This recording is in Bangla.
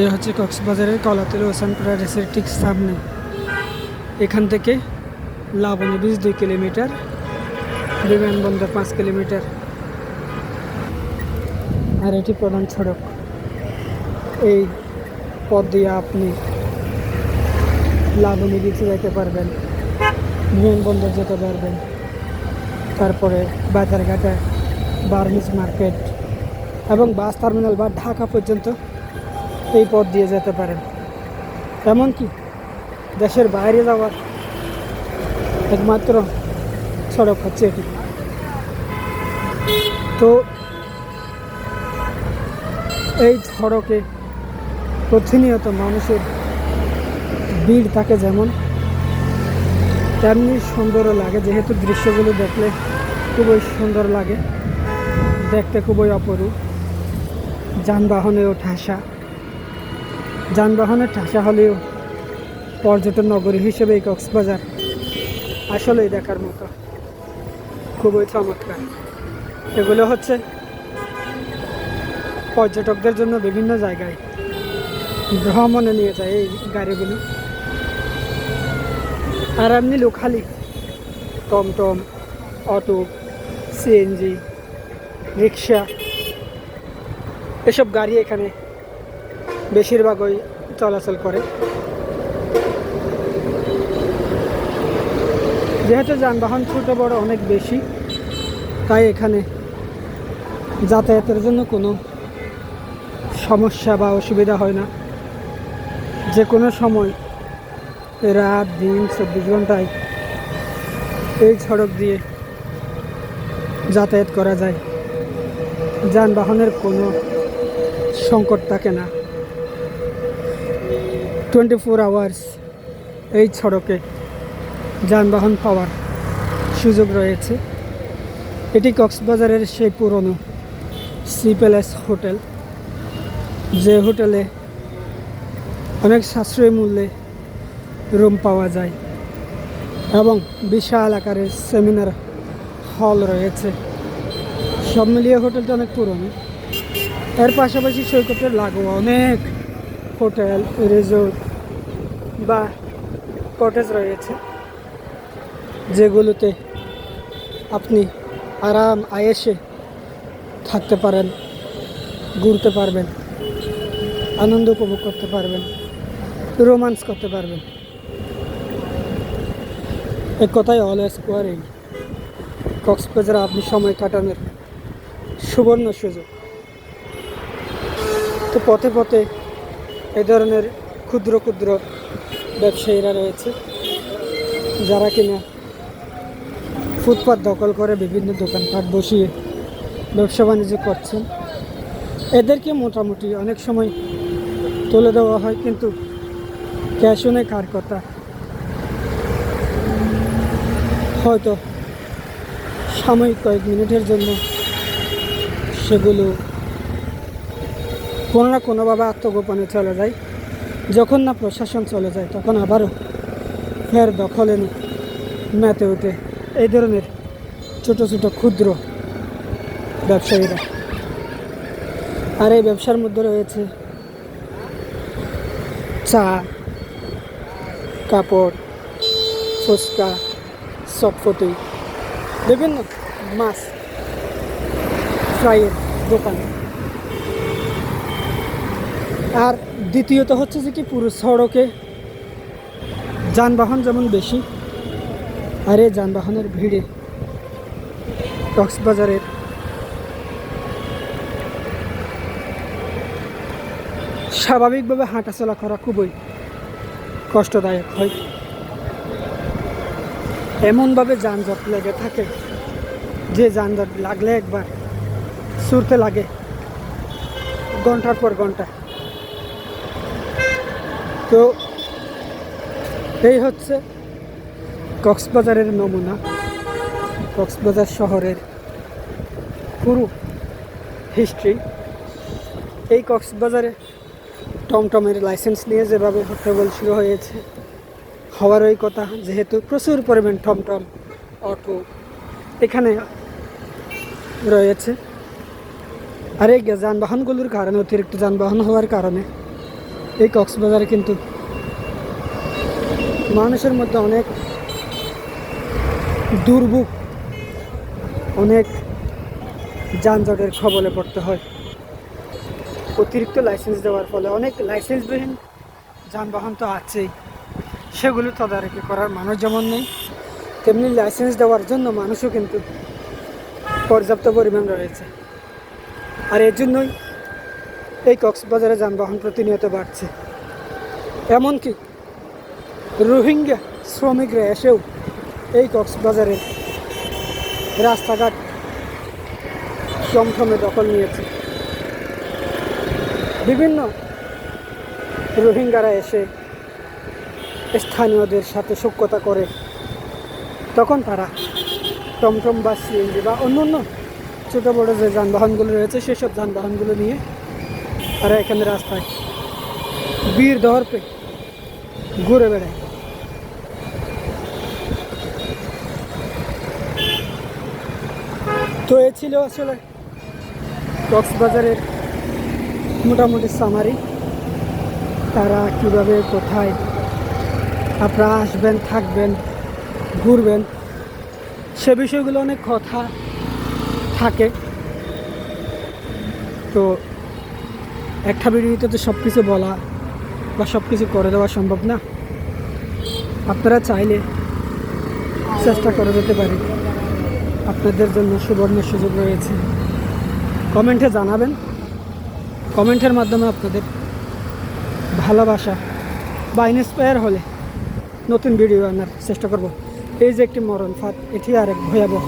এ হচ্ছে কক্সবাজারের কলাতুল ওসান প্যারাডাইসের ঠিক সামনে। এখান থেকে লাবণী বীজ দুই কিলোমিটার বিমানবন্দর পাঁচ কিলোমিটার। আর এটি প্রধান সড়ক। এই পথ দিয়ে আপনি লাবণী বীচে যেতে পারবেন বিমানবন্দর যেতে পারবেন। তারপরে বাজারঘাটে বার্মিজ মার্কেট এবং বাস টার্মিনাল বা ঢাকা পর্যন্ত এই পথ দিয়ে যেতে পারেন। এমনকি দেশের বাইরে যাওয়ার একমাত্র সড়ক হচ্ছে এটি। তো এই সড়কে প্রতিনিয়ত মানুষের ভিড় থাকে যেমন, তেমনি সুন্দরও লাগে। যেহেতু দৃশ্যগুলো দেখলে খুবই সুন্দর লাগে, দেখতে খুবই অপরূপ। যানবাহনেও ঠাসা। যানবাহনের ঠাসা হলেও পর্যটন নগরী হিসেবে এই কক্সবাজার আসলেই দেখার মতো। খুবই চমৎকার। এগুলো হচ্ছে পর্যটকদের জন্য বিভিন্ন জায়গায় ভ্রমণে নিয়ে যায় এই গাড়িগুলো। আর এমনি লোকালি, টমটম, অটো, সিএনজি, রিক্সা, এসব গাড়ি এখানে বেশিরভাগই চলাচল করে। যেহেতু যানবাহন ছোট, বড় অনেক বেশি, তাই এখানে যাতায়াতের জন্য কোনো সমস্যা বা অসুবিধা হয় না। যে কোনো সময় রাত, দিন, চব্বিশ ঘন্টায় এই সড়ক দিয়ে যাতায়াত করা যায়। যানবাহনের কোনো সংকট থাকে না। টোয়েন্টি ফোর আওয়ার্স এই সড়কে যানবাহন পাওয়ার সুযোগ রয়েছে। এটি কক্সবাজারের সেই পুরনো সি প্যালেস হোটেল, যে হোটেলে অনেক সাশ্রয়ী মূল্যে রুম পাওয়া যায় এবং বিশাল আকারের সেমিনার হল রয়েছে। সব মিলিয়ে হোটেলটা অনেক পুরনো। এর পাশাপাশি সৈকতের লাগোয়া অনেক হোটেল, রিসোর্ট বা কটেজ রয়েছে, যেগুলোতে আপনি আরাম, আয়েসে থাকতে পারেন, ঘুরতে পারবেন, আনন্দ উপভোগ করতে পারবেন, রোমান্স করতে পারবেন। এক কথায় অল স্কোয়ারেই কক্সবাজারে আপনি সময় কাটানোর সুবর্ণ সুযোগ। তো পথে পথে এ ধরনের ক্ষুদ্র ক্ষুদ্র ব্যবসায়ীরা রয়েছে, যারা কিনা ফুটপাত দখল করে বিভিন্ন দোকানপাট বসিয়ে ব্যবসা বাণিজ্য করছেন। এদেরকে মোটামুটি অনেক সময় তুলে দেওয়া হয়, কিন্তু ক্যাশ অনেক কার কথা? হয়তো সাময়িক কয়েক মিনিটের জন্য সেগুলো কোনো না কোনোভাবে আত্মগোপনে চলে যায়। যখন না প্রশাসন চলে যায়, তখন আবারও ফের দখলে মেতে ওঠে। এই ধরনের ছোট ছোট, ক্ষুদ্র ব্যবসায়ীরা। আর এই ব্যবসার মধ্যে রয়েছে চা, কাপড়, ফুচকা চটফটি বিভিন্ন মাছ ফ্রাইয়ের দোকান। আর দ্বিতীয়ত হচ্ছে যে কি পুরো সড়কে যানবাহন যেমন বেশি, আর এই যানবাহনের ভিড়ে কক্সবাজারের স্বাভাবিকভাবে হাঁটাচলা করা খুবই কষ্টদায়ক হয়। এমনভাবে যানজট লেগে থাকে যে যানজট লাগলে একবার সুরতে লাগে ঘণ্টার পর ঘণ্টা। তো এই হচ্ছে কক্সবাজারের নমুনা। কক্সবাজার শহরের পুরো হিস্ট্রি এই কক্সবাজারে টমটমের লাইসেন্স নিয়ে যেভাবে হট্টগোল শুরু হয়েছে হওয়ার ওই কথা, যেহেতু প্রচুর পরিমাণ টমটম, অটো এখানে রয়েছে। আর এই যানবাহনগুলোর কারণে, অতিরিক্ত যানবাহন হওয়ার কারণে এই কক্সবাজারে কিন্তু মানুষের মধ্যে অনেক দুর্ভোগ, অনেক যানজটের খবলে পড়তে হয়। অতিরিক্ত লাইসেন্স দেওয়ার ফলে অনেক লাইসেন্সবিহীন যানবাহন তো আছেই। সেগুলো তদারকি করার মানুষ যেমন নেই, তেমনি লাইসেন্স দেওয়ার জন্য মানুষও কিন্তু পর্যাপ্ত পরিমাণ রয়েছে। আর এর জন্যই এই কক্সবাজারে যানবাহন প্রতিনিয়ত বাড়ছে। এমনকি রোহিঙ্গা শ্রমিকরা এসেও এই কক্সবাজারে রাস্তাঘাট চমথমে দখল নিয়েছে। বিভিন্ন রোহিঙ্গারা এসে স্থানীয়দের সাথে সখ্যতা করে। তখন তারা টমটম বা সিএনজি বা অন্য অন্য ছোটো বড়ো যে যানবাহনগুলো রয়েছে, সেসব যানবাহনগুলো নিয়ে তারা এখানে রাস্তায় বীর দহরপে ঘুরে বেড়ায় তো এ ছিল আসলে কক্সবাজারের মোটামুটি সামারি তারা কীভাবে কোথায় আপনারা আসবেন থাকবেন ঘুরবেন সে বিষয়গুলো অনেক কথা থাকে তো একটা ভিডিওতে তো সব কিছু বলা বা সব কিছু করে দেওয়া সম্ভব না। আপনারা চাইলে চেষ্টা করে যেতে পারি আপনাদের জন্য সুবর্ণ সুযোগ রয়েছে। কমেন্টে জানাবেন। কমেন্টের মাধ্যমে আপনাদের ভালোবাসা বা ইন্সপায়ার হলে নতুন ভিডিও আনার চেষ্টা করব। এই যে একটি মরণ ফাঁদ, এটি আরেক ভয়াবহ